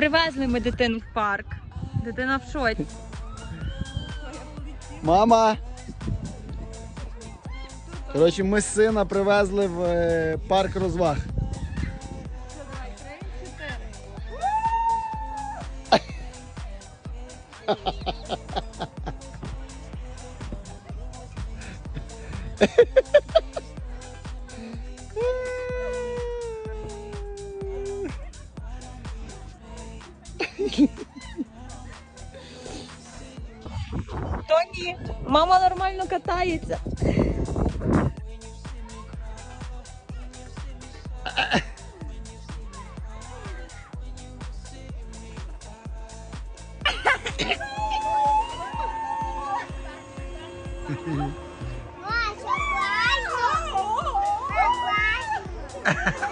Привезли ми дитину в парк. Дитина в шоці. Мама! Коротше, ми сина привезли в е, парк розваг. Тоні, мама нормально катається. Ha ha ha.